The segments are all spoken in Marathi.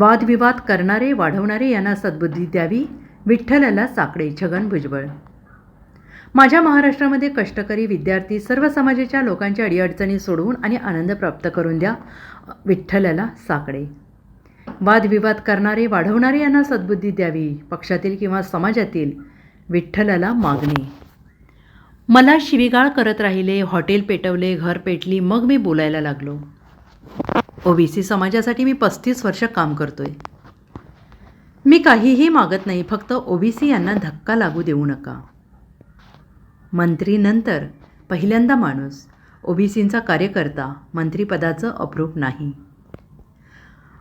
वादविवाद करणारे वाढवणारे यांना सद्बुद्धी द्यावी विठ्ठलाला साकडे छगन भुजबळ. माझ्या महाराष्ट्रामध्ये कष्टकरी विद्यार्थी सर्व समाजाच्या लोकांच्या अडीअडचणी सोडवून आणि आनंद प्राप्त करून द्या विठ्ठलाला साकडे. वादविवाद करणारे वाढवणारे यांना सद्बुद्धी द्यावी पक्षातील किंवा समाजातील विठ्ठलाला मागणी. मला शिवीगाळ करत राहिले हॉटेल पेटवले घर पेटली मग मी बोलायला लागलो. ओबीसी समाजासाठी मी पस्तीस वर्ष काम करतोय. मी काहीही मागत नाही फक्त ओबीसी यांना धक्का लागू देऊ नका. मंत्रीनंतर पहिल्यांदा माणूस ओबीसींचा कार्यकर्ता मंत्रीपदाचं अप्रूप नाही.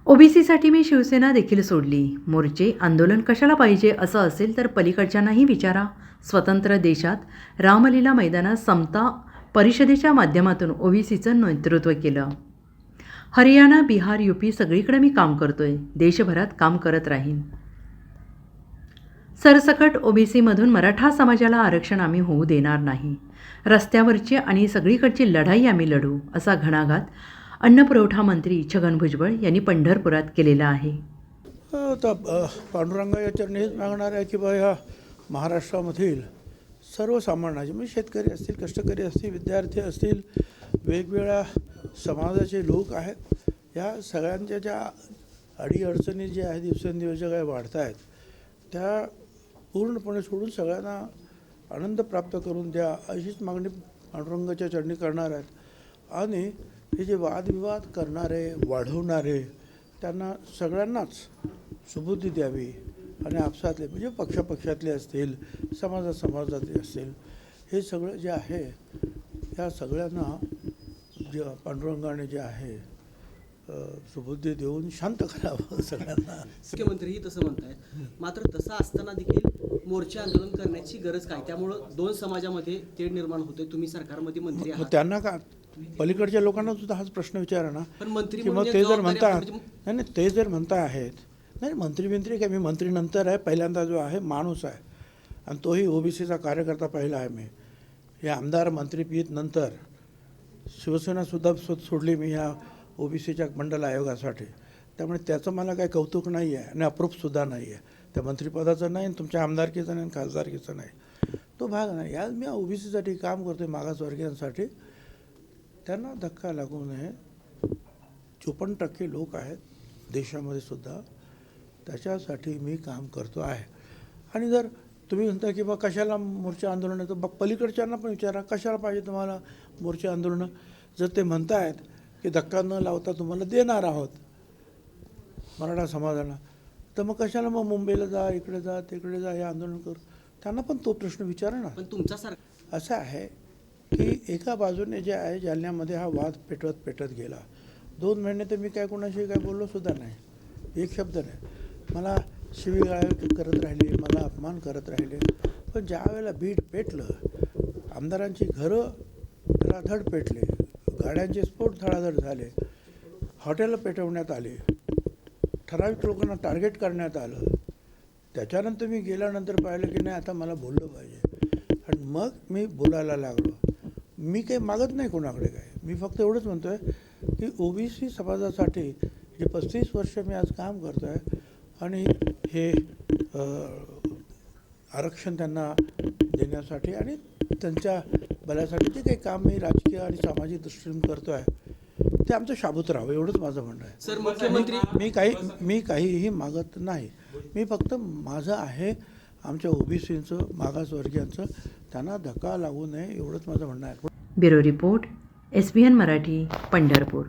ओबीसीसाठी मी शिवसेना देखील सोडली. मोर्चे आंदोलन कशाला पाहिजे असं असेल तर पलीकडच्यांनाही विचारा. स्वतंत्र देशात रामलीला मैदानात समता परिषदेच्या माध्यमातून ओबीसीचं नेतृत्व केलं. हरियाणा बिहार युपी सगळीकडे मी काम करतोय. देशभरात काम करत राहीन. सरसकट ओबीसीमधून मराठा समाजाला आरक्षण आम्ही होऊ देणार नाही. रस्त्यावरची आणि सगळीकडची लढाई आम्ही लढू असा घणाघात अन्नपुरवठा मंत्री छगन भुजबळ यांनी पंढरपुरात केलेला आहे. आता पांडुरंगाच्या चरणी मागणार आहे की बा ह्या महाराष्ट्रामधील सर्वसामान्याचे म्हणजे शेतकरी असतील कष्टकरी असतील विद्यार्थी असतील वेगवेगळ्या समाजाचे लोक आहेत. या सगळ्यांच्या ज्या अडीअडचणी ज्या आहेत दिवसेंदिवस ज्या काही वाढत आहेत त्या पूर्णपणे सोडून सगळ्यांना आनंद प्राप्त करून द्या अशीच मागणी पांडुरंगाच्या चरणी करणार आहेत. आणि हे जे वादविवाद करणारे वाढवणारे त्यांना सगळ्यांनाच सुबुद्धी द्यावी आणि आपसातले म्हणजे पक्षापक्षातले असतील समाजासमाजातले असतील हे सगळं जे आहे या सगळ्यांना जे पांडुरंगाने जे आहे सुबुद्धी देऊन शांत करावं सगळ्यांना. मुख्यमंत्रीही तसं म्हणतायत. मात्र तसं असताना देखील मोर्चे आंदोलन करण्याची गरज काय? त्यामुळं दोन समाजामध्ये तेढ निर्माण होते तुम्ही सरकारमध्ये मंत्री आहात. त्यांना का पलीकडच्या लोकांना सुद्धा हाच प्रश्न विचारा ना. पण मंत्री मग म्हणून ते जर आपण म्हणजे- नाही नाही ते जर म्हणता आहेत नाही मंत्री मंत्री काय? मी मंत्री नंतर आहे पहिल्यांदा जो आहे माणूस आहे. आणि तोही ओबीसीचा कार्यकर्ता पहिला आहे मी. हे आमदार मंत्री पीत नंतर शिवसेनासुद्धा स्वत सोडली मी ह्या ओबीसीच्या मंडल आयोगासाठी. त्यामुळे त्याचं मला काही कौतुक नाही आहे आणि अप्रूपसुद्धा नाही आहे. त्या मंत्रिपदाचं नाही आणि तुमच्या आमदारकीचं नाही आणि खासदारकीचं नाही. तो भाग नाही. आज मी ओबीसीसाठी काम करतो आहे मागासवर्गीयांसाठी. त्यांना धक्का लागू नये. चोपन्न टक्के लोक आहेत देशामध्ये सुद्धा. त्याच्यासाठी मी काम करतो आहे. आणि जर तुम्ही म्हणता की बा कशाला मोर्चा आंदोलन आहे? तर बा पलीकडच्यांना पण विचारा कशाला पाहिजे तुम्हाला मोर्चा आंदोलनं? जर ते म्हणतायत की धक्का न लावता तुम्हाला देणार आहोत मराठा समाजाला तर मग कशाला मग मुंबईला जा इकडे जा तिकडे जा हे आंदोलन करू? त्यांना पण तो प्रश्न विचारा ना. पण तुमचा सरकार असं आहे की एका बाजूने जे आहे जालन्यामध्ये हा वाद पेटवत पेटत गेला. दोन महिने तर मी काय कोणाशी काय बोललो सुद्धा नाही. एक शब्द नाही. मला शिवीगाळ करत राहिले मला अपमान करत राहिले. पण ज्या वेळेला बीड पेटलं आमदारांची घरं धडाधड पेटले गाड्यांचे स्फोट धडाधड झाले हॉटेलं पेटवण्यात आले ठराविक लोकांना टार्गेट करण्यात आलं. त्याच्यानंतर मी गेल्यानंतर पाहिलं की नाही आता मला बोललं पाहिजे. आणि मग मी बोलायला लागलो. मी काही मागत नाही कोणाकडे काय मी फक्त एवढंच म्हणतो आहे की ओबीसी समाजासाठी जे पस्तीस वर्ष मी आज काम करतो आहे आणि हे आरक्षण त्यांना देण्यासाठी आणि त्यांच्या भल्यासाठी जे काही काम मी राजकीय आणि सामाजिक दृष्टीने करतो आहे ते आमचं शाबूत राहावं एवढंच माझं म्हणणं आहे. सर मुख्यमंत्री मी काही मी काहीही मागत नाही. मी फक्त माझं आहे आमच्या ओबीसीचं मागासवर्गीयांचं त्यांना धक्का लागू नये एवढंच माझं म्हणणं आहे. Bureau report S B N Marathi Pandharpur.